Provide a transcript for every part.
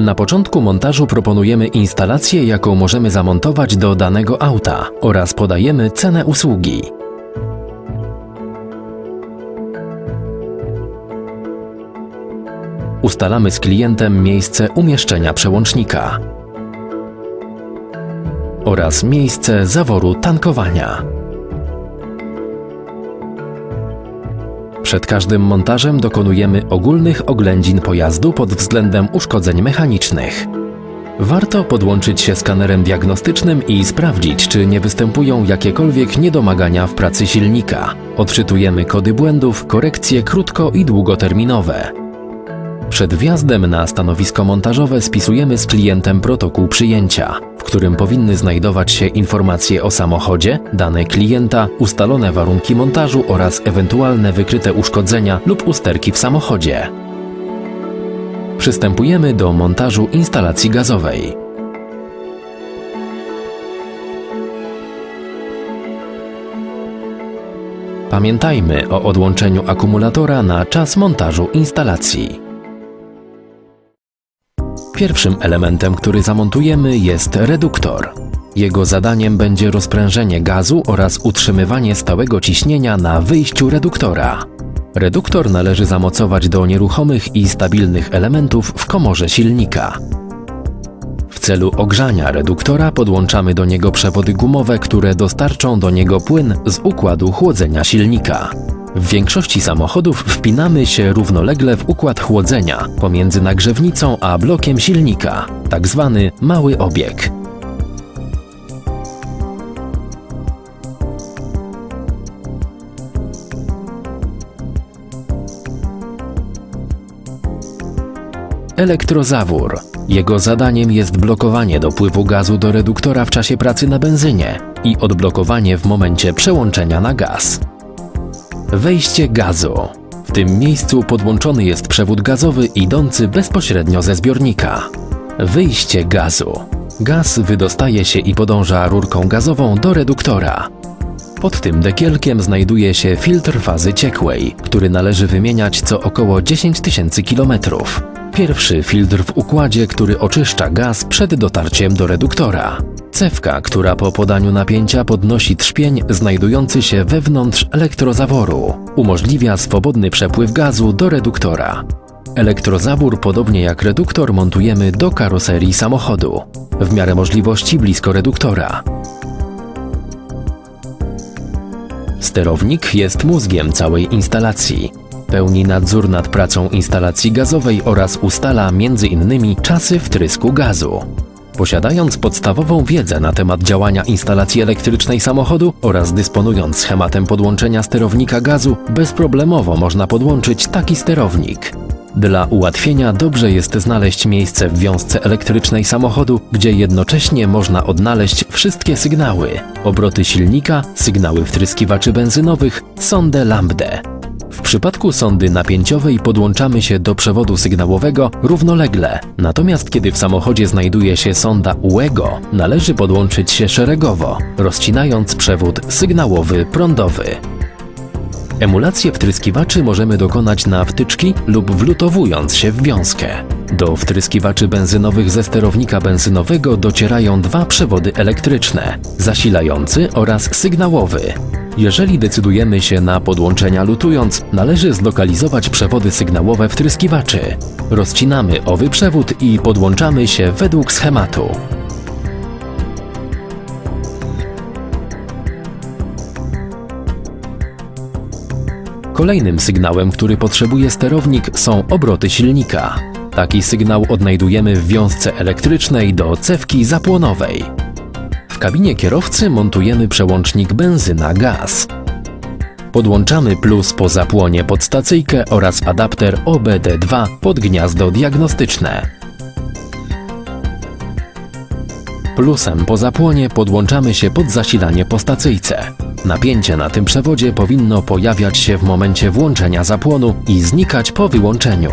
Na początku montażu proponujemy instalację, jaką możemy zamontować do danego auta oraz podajemy cenę usługi. Ustalamy z klientem miejsce umieszczenia przełącznika oraz miejsce zaworu tankowania. Przed każdym montażem dokonujemy ogólnych oględzin pojazdu pod względem uszkodzeń mechanicznych. Warto podłączyć się skanerem diagnostycznym i sprawdzić, czy nie występują jakiekolwiek niedomagania w pracy silnika. Odczytujemy kody błędów, korekcje krótko i długoterminowe. Przed wjazdem na stanowisko montażowe spisujemy z klientem protokół przyjęcia, w którym powinny znajdować się informacje o samochodzie, dane klienta, ustalone warunki montażu oraz ewentualne wykryte uszkodzenia lub usterki w samochodzie. Przystępujemy do montażu instalacji gazowej. Pamiętajmy o odłączeniu akumulatora na czas montażu instalacji. Pierwszym elementem, który zamontujemy jest reduktor. Jego zadaniem będzie rozprężenie gazu oraz utrzymywanie stałego ciśnienia na wyjściu reduktora. Reduktor należy zamocować do nieruchomych i stabilnych elementów w komorze silnika. W celu ogrzania reduktora podłączamy do niego przewody gumowe, które dostarczą do niego płyn z układu chłodzenia silnika. W większości samochodów wpinamy się równolegle w układ chłodzenia pomiędzy nagrzewnicą a blokiem silnika, tak zwany mały obieg. Elektrozawór. Jego zadaniem jest blokowanie dopływu gazu do reduktora w czasie pracy na benzynie i odblokowanie w momencie przełączenia na gaz. Wejście gazu. W tym miejscu podłączony jest przewód gazowy idący bezpośrednio ze zbiornika. Wyjście gazu. Gaz wydostaje się i podąża rurką gazową do reduktora. Pod tym dekielkiem znajduje się filtr fazy ciekłej, który należy wymieniać co około 10 tysięcy kilometrów. Pierwszy filtr w układzie, który oczyszcza gaz przed dotarciem do reduktora. Cewka, która po podaniu napięcia podnosi trzpień znajdujący się wewnątrz elektrozaworu. Umożliwia swobodny przepływ gazu do reduktora. Elektrozawór, podobnie jak reduktor, montujemy do karoserii samochodu. W miarę możliwości blisko reduktora. Sterownik jest mózgiem całej instalacji. Pełni nadzór nad pracą instalacji gazowej oraz ustala m.in. czasy wtrysku gazu. Posiadając podstawową wiedzę na temat działania instalacji elektrycznej samochodu oraz dysponując schematem podłączenia sterownika gazu, bezproblemowo można podłączyć taki sterownik. Dla ułatwienia dobrze jest znaleźć miejsce w wiązce elektrycznej samochodu, gdzie jednocześnie można odnaleźć wszystkie sygnały: obroty silnika, sygnały wtryskiwaczy benzynowych, sondę lambdę. Przypadku sondy napięciowej podłączamy się do przewodu sygnałowego równolegle, natomiast kiedy w samochodzie znajduje się sonda UEGO, należy podłączyć się szeregowo, rozcinając przewód sygnałowy prądowy. Emulację wtryskiwaczy możemy dokonać na wtyczki lub wlutowując się w wiązkę. Do wtryskiwaczy benzynowych ze sterownika benzynowego docierają dwa przewody elektryczne, zasilający oraz sygnałowy. Jeżeli decydujemy się na podłączenia lutując, należy zlokalizować przewody sygnałowe wtryskiwaczy. Rozcinamy owy przewód i podłączamy się według schematu. Kolejnym sygnałem, który potrzebuje sterownik są obroty silnika. Taki sygnał odnajdujemy w wiązce elektrycznej do cewki zapłonowej. Kabinie kierowcy montujemy przełącznik benzyna-gaz. Podłączamy plus po zapłonie pod stacyjkę oraz adapter OBD2 pod gniazdo diagnostyczne. Plusem po zapłonie podłączamy się pod zasilanie po stacyjce. Napięcie na tym przewodzie powinno pojawiać się w momencie włączenia zapłonu i znikać po wyłączeniu.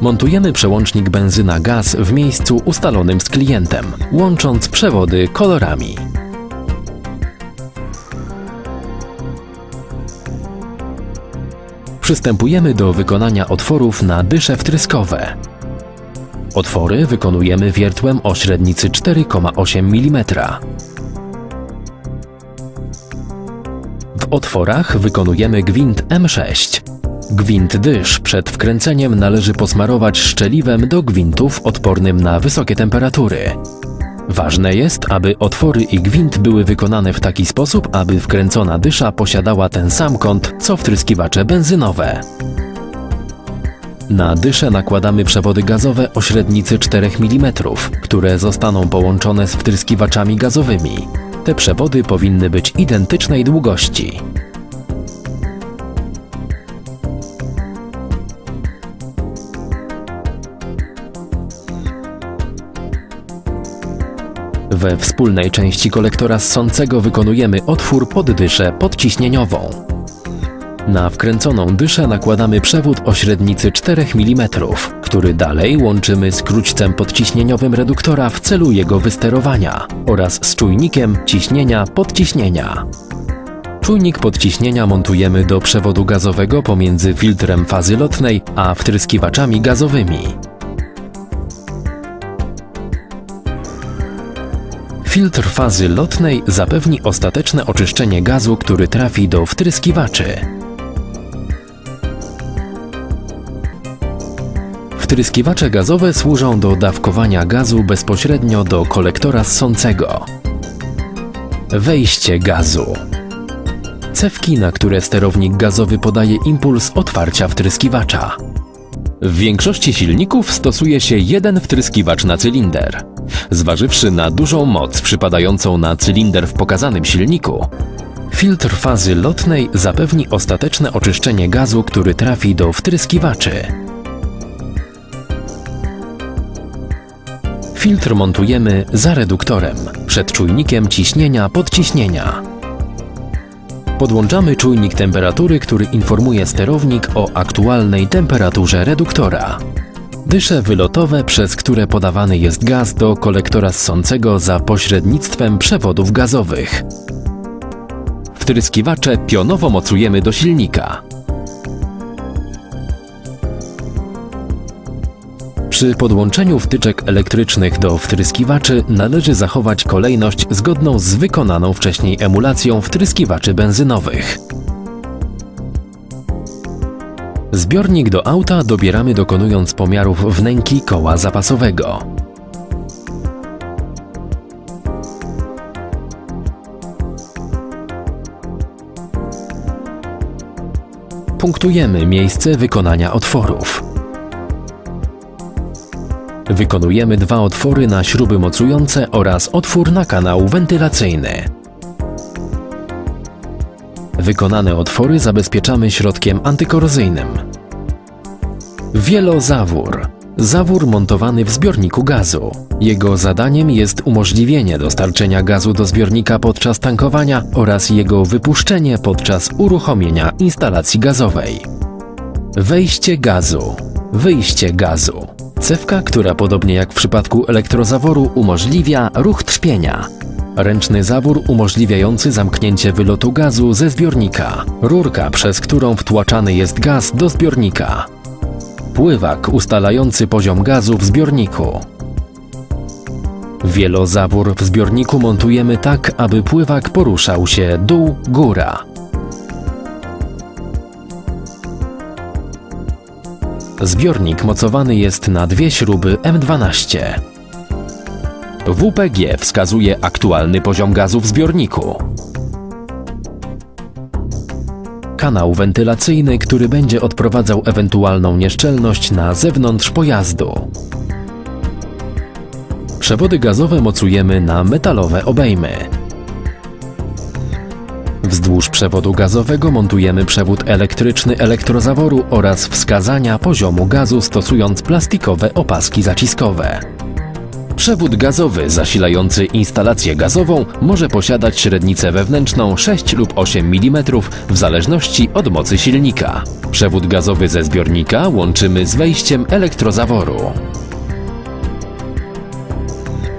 Montujemy przełącznik benzyna-gaz w miejscu ustalonym z klientem, łącząc przewody kolorami. Przystępujemy do wykonania otworów na dysze wtryskowe. otwory wykonujemy wiertłem o średnicy 4,8 mm. W otworach wykonujemy gwint M6. Gwint dysz przed wkręceniem należy posmarować szczeliwem do gwintów odpornym na wysokie temperatury. Ważne jest, aby otwory i gwint były wykonane w taki sposób, aby wkręcona dysza posiadała ten sam kąt co wtryskiwacze benzynowe. Na dyszę nakładamy przewody gazowe o średnicy 4 mm, które zostaną połączone z wtryskiwaczami gazowymi. Te przewody powinny być identycznej długości. We wspólnej części kolektora ssącego wykonujemy otwór pod dyszę podciśnieniową. Na wkręconą dyszę nakładamy przewód o średnicy 4 mm, który dalej łączymy z króćcem podciśnieniowym reduktora w celu jego wysterowania oraz z czujnikiem ciśnienia podciśnienia. Czujnik podciśnienia montujemy do przewodu gazowego pomiędzy filtrem fazy lotnej a wtryskiwaczami gazowymi. Filtr fazy lotnej zapewni ostateczne oczyszczenie gazu, który trafi do wtryskiwaczy. Wtryskiwacze gazowe służą do dawkowania gazu bezpośrednio do kolektora ssącego. Wejście gazu. Cewki, na które sterownik gazowy podaje impuls otwarcia wtryskiwacza. W większości silników stosuje się jeden wtryskiwacz na cylinder. Zważywszy na dużą moc przypadającą na cylinder w pokazanym silniku, filtr fazy lotnej zapewni ostateczne oczyszczenie gazu, który trafi do wtryskiwaczy. Filtr montujemy za reduktorem, przed czujnikiem ciśnienia podciśnienia. Podłączamy czujnik temperatury, który informuje sterownik o aktualnej temperaturze reduktora. Dysze wylotowe, przez które podawany jest gaz do kolektora ssącego za pośrednictwem przewodów gazowych. Wtryskiwacze pionowo mocujemy do silnika. Przy podłączeniu wtyczek elektrycznych do wtryskiwaczy należy zachować kolejność zgodną z wykonaną wcześniej emulacją wtryskiwaczy benzynowych. Zbiornik do auta dobieramy dokonując pomiarów wnęki koła zapasowego. Punktujemy miejsce wykonania otworów. Wykonujemy dwa otwory na śruby mocujące oraz otwór na kanał wentylacyjny. Wykonane otwory zabezpieczamy środkiem antykorozyjnym. Wielozawór. Zawór montowany w zbiorniku gazu. Jego zadaniem jest umożliwienie dostarczenia gazu do zbiornika podczas tankowania oraz jego wypuszczenie podczas uruchomienia instalacji gazowej. Wejście gazu. Wyjście gazu. Cewka, która podobnie jak w przypadku elektrozaworu umożliwia ruch trzpienia. Ręczny zawór umożliwiający zamknięcie wylotu gazu ze zbiornika. Rurka, przez którą wtłaczany jest gaz do zbiornika. Pływak ustalający poziom gazu w zbiorniku. Wielozawór w zbiorniku montujemy tak, aby pływak poruszał się dół-góra. Zbiornik mocowany jest na dwie śruby M12. WPG wskazuje aktualny poziom gazu w zbiorniku. Kanał wentylacyjny, który będzie odprowadzał ewentualną nieszczelność na zewnątrz pojazdu. Przewody gazowe mocujemy na metalowe obejmy. Wzdłuż przewodu gazowego montujemy przewód elektryczny elektrozaworu oraz wskazania poziomu gazu stosując plastikowe opaski zaciskowe. Przewód gazowy zasilający instalację gazową może posiadać średnicę wewnętrzną 6 lub 8 mm w zależności od mocy silnika. Przewód gazowy ze zbiornika łączymy z wejściem elektrozaworu.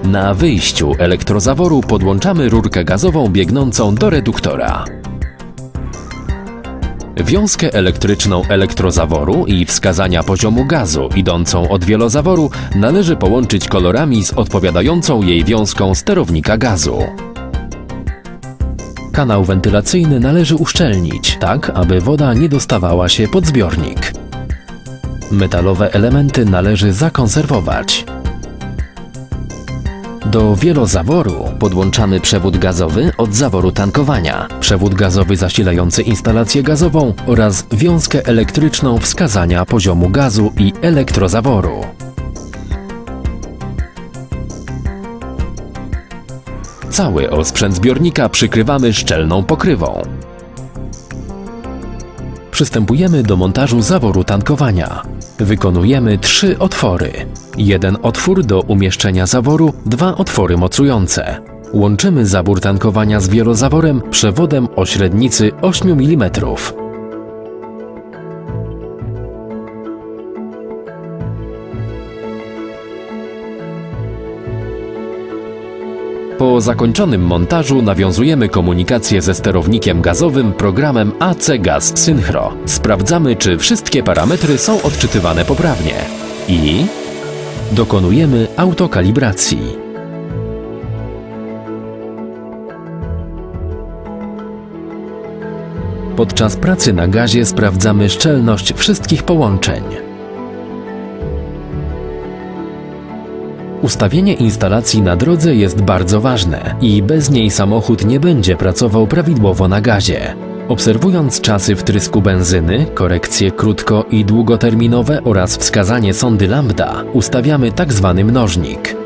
Na wyjściu elektrozaworu podłączamy rurkę gazową biegnącą do reduktora. Wiązkę elektryczną elektrozaworu i wskazania poziomu gazu idącą od wielozaworu należy połączyć kolorami z odpowiadającą jej wiązką sterownika gazu. Kanał wentylacyjny należy uszczelnić, tak aby woda nie dostawała się pod zbiornik. Metalowe elementy należy zakonserwować. Do wielozaworu podłączamy przewód gazowy od zaworu tankowania, przewód gazowy zasilający instalację gazową oraz wiązkę elektryczną wskazania poziomu gazu i elektrozaworu. Cały osprzęt zbiornika przykrywamy szczelną pokrywą. Przystępujemy do montażu zaworu tankowania. Wykonujemy trzy otwory. Jeden otwór do umieszczenia zaworu, dwa otwory mocujące. Łączymy zabór tankowania z wielozaworem przewodem o średnicy 8 mm. Po zakończonym montażu nawiązujemy komunikację ze sterownikiem gazowym programem AC Gaz Synchro. Sprawdzamy, czy wszystkie parametry są odczytywane poprawnie. I dokonujemy autokalibracji. Podczas pracy na gazie sprawdzamy szczelność wszystkich połączeń. Ustawienie instalacji na drodze jest bardzo ważne i bez niej samochód nie będzie pracował prawidłowo na gazie. Obserwując czasy wtrysku benzyny, korekcje krótko i długoterminowe oraz wskazanie sondy lambda, ustawiamy tzw. mnożnik.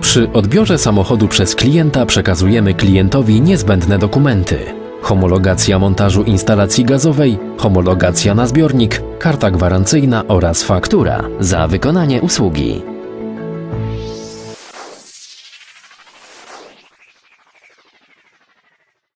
Przy odbiorze samochodu przez klienta przekazujemy klientowi niezbędne dokumenty: homologacja montażu instalacji gazowej, homologacja na zbiornik, karta gwarancyjna oraz faktura za wykonanie usługi.